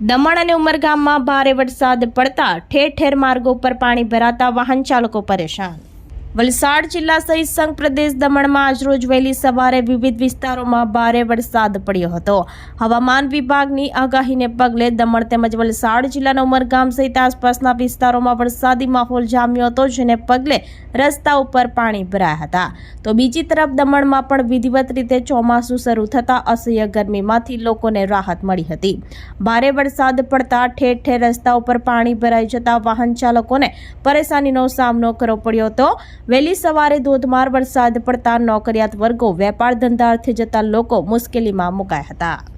દમણ અને ઉમરગામમાં ભારે વરસાદ પડતા ઠેર ઠેર માર્ગો પર પાણી ભરાતા વાહન ચાલકો પરેશાન. વલસાડ જિલ્લા સહિત સંઘ પ્રદેશ દમણમાં આજરોજ વહેલી સવારે વિવિધ વિસ્તારોમાં ભારે વરસાદ પડ્યો હતો. હવામાન વિભાગની આગાહીને પગલે દમણ તેમજ વલસાડ જિલ્લાના ઉમરગામ સહિત આસપાસના વિસ્તારોમાં વરસાદી માહોલ જામ્યો હતો, જેને પગલે રસ્તા ઉપર પાણી ભરાયા હતા. તો બીજી તરફ દમણમાં પણ વિધિવત રીતે ચોમાસું શરૂ થતાં અસહ્ય ગરમીમાંથી લોકોને રાહત મળી હતી. ભારે વરસાદ પડતા ઠેર ઠેર રસ્તા ઉપર પાણી ભરાઈ જતા વાહન ચાલકોને પરેશાનીનો સામનો કરવો પડ્યો હતો. વહેલી સવારે ધોધમાર વરસાદ પડતા નોકરિયાત વર્ગો વેપાર ધંધા અર્થે જતા લોકો મુશ્કેલીમાં મુકાયા હતા.